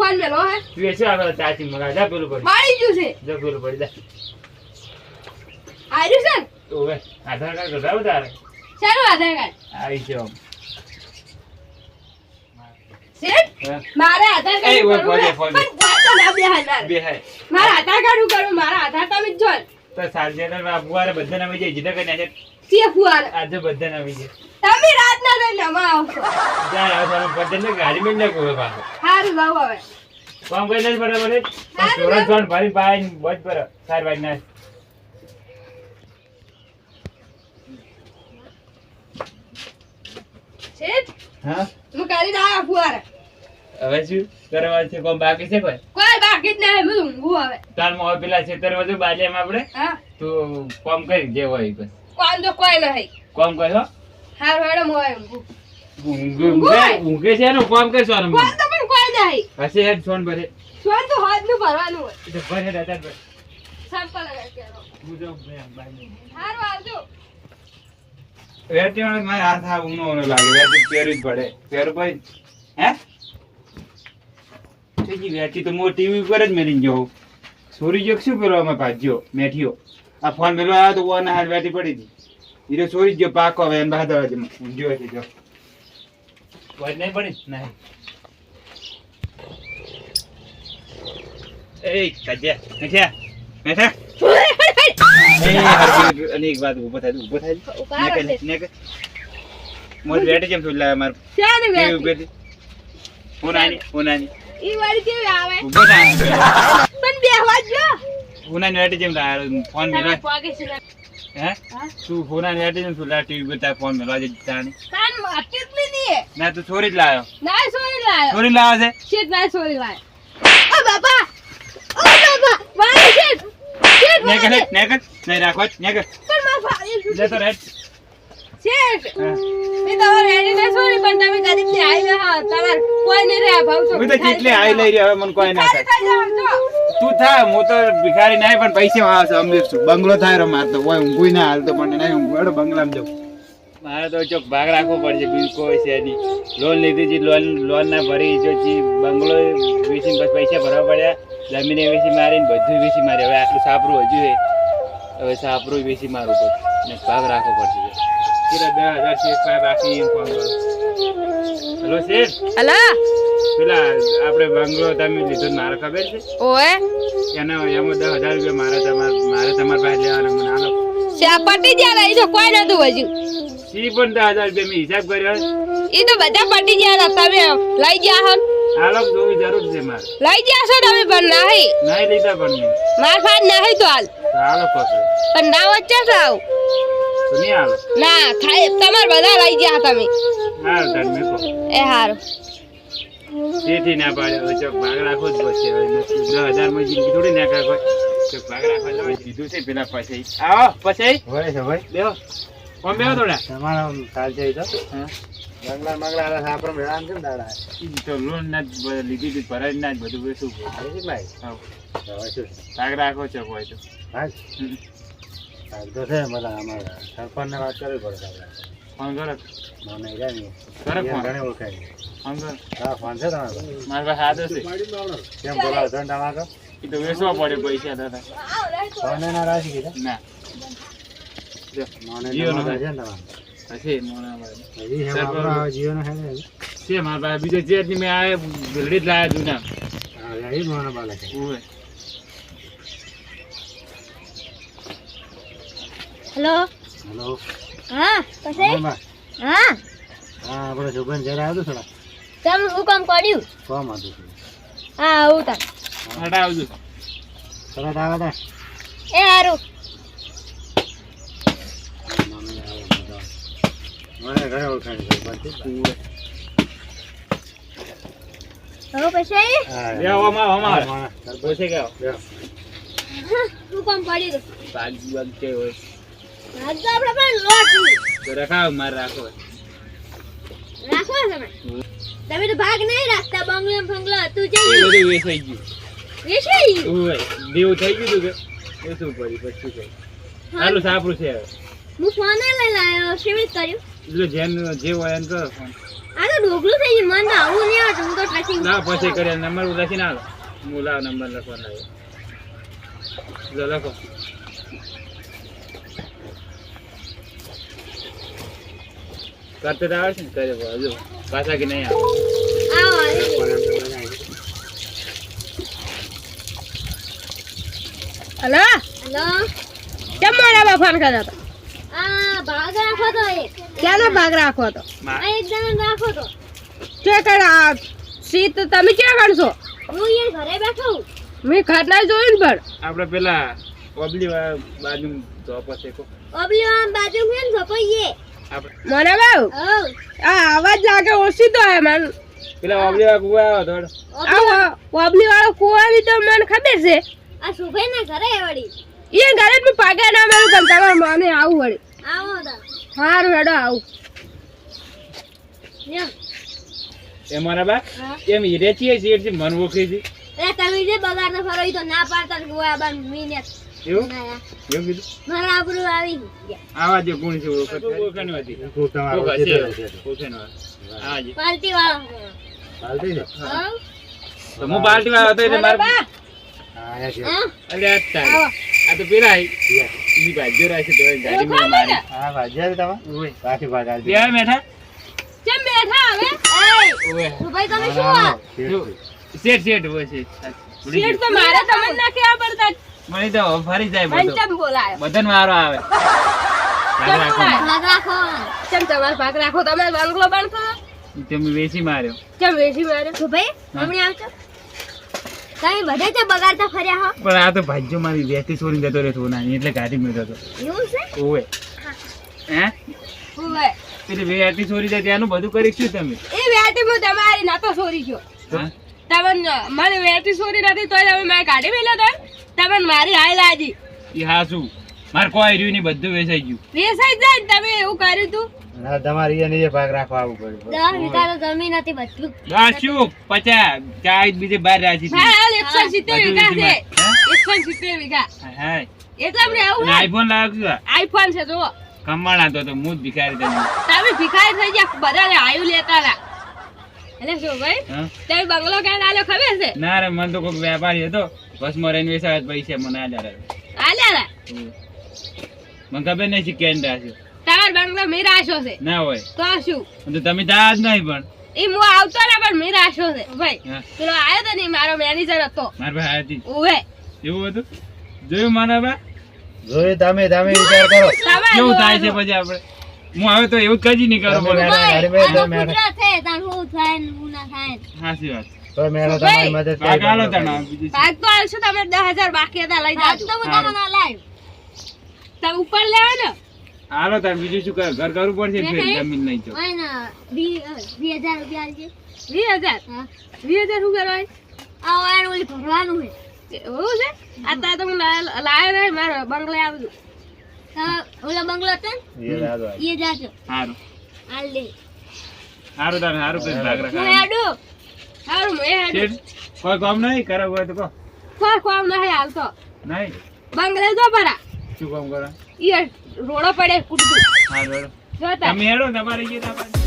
Phone મેલો હે. એ આગળ ચાચી મગા જા પેલું પડી. મારી ગયું છે. જા પેલું પડી જા. આયુ છે? હવે આધાર કાર્ડ કઢાવ તારે? ચાલો આધાર કાર્ડ. આવી છે શેઠ મારે આધાર કાર્ડ કરવું હે. ફોન દે, પણ જાતો ના બેહાય મારે. મારા આધાર કાર્ડ કરું મારા આધાર તમે જ જો ને. તો સાર્જેનરમાં બુવારે બધાને આવી જાય જીધા કરીને આજે તે ફુવાર. આજે બધા આવી ગયા. તમે રાતના થઈને નવા આવો જા આવો તારો બધા ને ગાડી મેં ના કોઈ પાછો. સારું જાવ હવે. કોમ કરી નથી બરાબર હા, ભાઈ ચોરસ ભરી ને બધ પર સાર ભાઈ ના શેઠ હા? હું કાલી દઉં ફુવાર. હવે શું કરવા છે? કોમ બાકી છે કોઈ? કોઈ બાકી જ નહીં બધું ઊંઘું હવે. તાર મો પેલા છેતર બધું બાલ્યામાં આપણે હા. તું કોમ કરી જે હોય બસ. કોણ તો કોઈ નહીં. કોમ કર્યો હારું હેડો હું ઊંઘે ઊંઘે ઊંઘે. છે એનું કોમ કરશો આનું કોણ તો પણ કોઈ નહીં. હશે હેડ સોન ભરે સોન તો હાથનું ભરવાનું હોય. એ ભરે હેડ ભરે. સંપલ લગાડ કે હું. હારું આવજો. વાળો મારે હાથ આ ઊનો ઊનો લાગે. પહેરવી જ પડે. પહેરું ભાઈ. હે? થઈ વેચી તો હું ટીવી ઉપર જ મેરી ગયો સોરી ગયો શું પેલો અમે ભાજ્યો મેઠિયો. આ ફોન પેલો આવ્યો તો ઓના હાથ વેરતી પડી હતી. હીરો સોરી જ ગયો પાકો હવે એને બહાર દરવાજે ઊંધ્યો છે જો વાત નહીં પડી નહીં એ કજ્યા મેઠ્યા મેઠ્યા એ હરકી અને એક વાત ઊભો થાય ઊભો થાય ને કે મોર લાવે માર ઈ કેવી આવે થાય પણ બેહવા જો લાવે ફોન મેલો. હે? તું ઉનાની બેઠે જેમ થોડી ટીવી પર ફોન મેલો આજે તાણી. કાન માટી જ લીધી. ના તું છોરી જ ના લાયો. છોરી છે? ના સોરી લાયો. ઓ ઓ શેઠ! ને કે મારી. ને કે નહીં રાખો જ, પણ માર ફાડી લે તો રેટ શેઠ! એ તમારે રેડી ના સોરી પણ તમે કદી થી આવી રહ્યા તમારે કોઈ નહીં રહ્યા ભાવ તો હું તો જેટલી આઈ લઈ રહ્યો હવે મને કોઈ ના થાય. તું થા હું તો ભિખારી નહીં પણ પૈસા આવે છે અમીર છું. બંગલો થાય રો માર તો. કોઈ ઊંઘું ના હાલ તો મને નહીં ઊંઘું. એડો બંગલામાં જાઉં. મારે તો ચોક ભાગ રાખવો પડશે બીજું કોઈ છે નહીં. લોન લીધી છે લોન લોન ના ભરી જો બંગલો વેચીને બસ પૈસા ભરવા પડ્યા. જમીને વેચી મારીને બધું વેચી મારે હવે આટલું સાપરું હજુ છે. હવે સાપરું વેચી મારું પડશે ને ભાગ રાખવો પડશે. દસ હજાર છે રાખી એમ ફોન કરો હેલો શેઠ અલા પેલા આપણે બંગલો તમે લીધો મારે ખબર છે? ઓએ? એના એમાં દસ હજાર રૂપિયા મારે તમારે મારે તમારા પાસે લેવાના મને આલો. પટી ગયા લઈ છો કોઈ નતું હજુ. સી પણ દસ હજાર રૂપિયા મેં હિસાબ કર્યો એ તો બધા પટી ગયા તમે લઈ ગયા હો હાલો જોવી જરૂર છે મારે. લઈ ગયા છો તમે પણ નહીં. નહીં લીધા પણ નહીં માર પાસે નહીં તો હાલ. હાલો પકડો પણ ના વચ્ચે થાવ તો નહીં હાલો ના થાય તમાર બધા લઈ ગયા તમે. હાલ તમે એ હારું. તેથી ના પાડે ચોક ભાગ રાખવો જ પડશે. દસ હજારમાં જિંદગી થોડી ના કાઢો ચોક ભાગ રાખવા. કીધું છે પેલા પછી આવો પછી વળે છે ભાઈ બેહો. કોણ બેહો થોડા? તમારો કાલ છે તો. બંગલા મંગલા હારે સાપરો મેળામ કેમ દાડા ઈ તો લોન ના લીધી હતી ભરાઈ ના જ બધું ભાઈ? ભાગ રાખો છો હોય તો. ભાઈ તો છે બધા અમારા સરપંચને વાત કરવી પડે આપણે. ફોન કરો. મને જાય ને કરો ફોન. ઘણી ઓળખાય ફોન કરો. હા ફોન છે તમારો મારા પાસે હાથ હશે કેમ બોલાવો? છો ને તમારો એ તો વેચવા પડે પૈસા દાદા. ફોન એના રાખી દીધા ના. જો, મને છે. છે ને તમારો. મોના ભાઈ. હજી છે સરપંચ. વાપરો જીઓનો છે ને હજી? છે મારા પાસે બીજો જે જ મેં આ ભીલડી જ લાયા જૂના. હા હજી મોનો છે. હેલો હેલો હા પછી? હા હા. આપણે સુગંધ જરા આવ્યું થોડા તમે હું કામ કર્યું? કોમ હતું હા આવું તા હટા આવજો. તરત આવે તા. એ હારું. મને ઘરે ઓળખાણ. હવે પછી? આવો, આવો. ગયા કામ કર્યું ભાગ ભાગ હોય. આજ તો આપણે પણ લોટ તો રખાવ મારે રાખો રાખો તમે. તમે તો ભાગ નહીં રાખતા બંગલો બંગલો તું એ જઈ બધું વેચાઈ ગયું. વેચાઈ ઓવે. દેવું થઈ ગયું તું કે? વેચવું પડ્યું પછી કઈ સારું સાપરું છે હવે. હું ફોન લઈ લાયો કેવી રીતે કર્યું. એટલે જેમ જે હોય એમ કરો ફોન આ તો ઢોકળું થઈ ગયું મને આવું નહીં આવતું હું તો ટ્રેસિંગ ના પછી કરે નંબર લખીને આલો. હું લાવ નંબર લખવાનો આવ્યો. જો લખો. કરતે તો આવે છે ને કરે હજુ પાછા કે નહીં આવે. બનાવી. હલો? કેમ મારા ફોન કર્યો હતો? આ ભાગ રાખો તો એક. ક્યાંનો ભાગ રાખો મા- આ એક જણ રાખો તો. કે કર આ સીત તમે ક્યાં કરશો હું અહીંયા ઘરે બેઠો છું. મેં ખાટલા જોયું ને પણ. આપણે પેલા ઓબલી બાજુ જોબ હશે કો ઓબલી આમ બાજુ છે. ભપાઈએ આપણે મને બાબુ આ અવાજ લાગે ઓછી તો હે મન પેલા ઓબલી વાળો કુવા આવો થોડો આવો ઓબલી વાળો કુવાની તો મને ખબર છે. આ સુભે ના ઘરે વળી? એ ઘરે મેં ના મેળું કમ. તમારે મને આવું વળી. આવો તો. સારું હેડો આવું. એ મારા બા એમ હીરે છીએ શેઠ મન ઓખી છે. એ તમે જે બગાડતા ફરો ઈ તો ના પાડતા આ બાર મીને એવું? એવું કીધું? મારા આબરૂ આવી ગયા. આવા જે ગુણ છે ઓળખત ઓળખાણી હતી. તું તમારો છે. પાલટી વાળો ને? હઉ. તો હું પાર્ટી વાળો હતો એટલે મારે છે. અરે આ આ તો પેલા આઈ. ઈ ભાગ્યો રાખે તો એ ગાડી મેં મારી. હા, ભાજ્યા છે તમે? ઓય. બાકી ભાગ બે આવે કેમ બેઠા હવે? એય, ઓય. સુભાઈ તમે શું આ? શેઠ શેઠ હોય છે ભૂલી તો મારે તમને ના કેવા પડતા મળી તો ફરી જાય બધું. ચમ બોલાય? બધન વારો આવે. ભાગ રાખો. ભાગ રાખો. ચમ તમાર ભાગ રાખો? તમે બંગલો બંધ તમે વેચી માર્યો. ચમ વેચી માર્યો? સુભાઈ હમણાં આવજો. તમે બધે તે બગાડતા ફર્યા હો. પણ આ તો ભાગ્યો મારી વેચી છોડીને જતો રહ્યો નાની એટલે ગાડી મેં જતો. એવું છે? હે. હવે પેલી વેચી છોડી જાય ત્યાંનું બધું કરી શું તમે? એ વેટી હું તમારી નાતો સોરી ગયો. તમે મને વેટી સોરી નથી તોય તમે મારી કાઢી મેલ્યો તો તમને મારી હાય લાજી ઈ હાસુ માર કોઈ રહ્યું નહીં બધું વેસાઈ ગયું. વેસાઈ જાય તમે એવું કર્યું તું? ના, તમારે એને એ ભાગ રાખવા આવું પડ્યું. દસ વીઘા તો જમીન હતી બધું. આ શું? પચાસ ચાર બીજે બાર રાજી હા હાલ એકસો સિત્તેર વીઘા છે. એકસો સિત્તેર વીઘા. હે? એટલે અમને આવું આઈફોન લાવ્યો છું આઈફોન છે જુઓ. કમાણા તો તો હું જ ભિખારી તમે તમે ભિખારી થઈ ગયા બધાને આયુ લેતા હતા. એટલે શું ભાઈ? હા? તમે બંગલો ક્યાં આલ્યો ખબર છે? ના રે મને તો કોઈ વેપારી હતો. બસમાં રહીને વેચાવે પૈસા મને આ જાય આલ્યા હતા મને ખબર નહીં કેન રાખ્યો તમારો બંગલો મીરાશો છે. ના હોય. તો શું? તો તમે તા જ નહીં પણ. એ હું આવતો ને પણ મીરાશો છે. ભાઈ પેલો આયો તો નહીં મારો મેનેજર હતો. મારા પાસે હતી ઉવે. એવું હતું? જોયું મારા બા જોયું તમે તમે વિચાર કરો. તમે કેવું થાય છે પછી આપણે? હું હવે તો એવું કજી નહીં કરું બોલે. બોલો મેં તો મેડમ કુતરા તાર શું થાય ને ના થાય સાચી વાત. તો મેડમ તમારી મદદ કરી ભાગ તણા દો. તને આ બીજું શું? ભાગ તો આવશે તમે 10000 બાકી હતા લઈ જાજો. તો હું તમને લાવ તમે ઉપર લેવા ને હાલો તાર બીજું શું કર ઘર કરવું પડશે ફેર જમીન નહીં તો. ઓય ના વી રૂપિયા આલજે. વીસ હા. વીસ હજાર શું કરવાય? આ વાયર ઓલી ભરવાનું છે. એવું છે? અત્યારે તો હું લાયો નહીં મારો બંગલે આવજો તો ઓલો બંગલો હતો. ને? એ જાજો હાલ દે. સારું તારે ભાગ રાખ સારું મેં હેડું. કોઈ કામ નહીં? કરે હોય તો કહો. કોઈ કામ નહીં હાલતો નહીં? બંગલે જો પરા. શું કામ કરો? ઈ રોડો પડે કુટું હેડો. તમે હેડો તમારે જે તમારે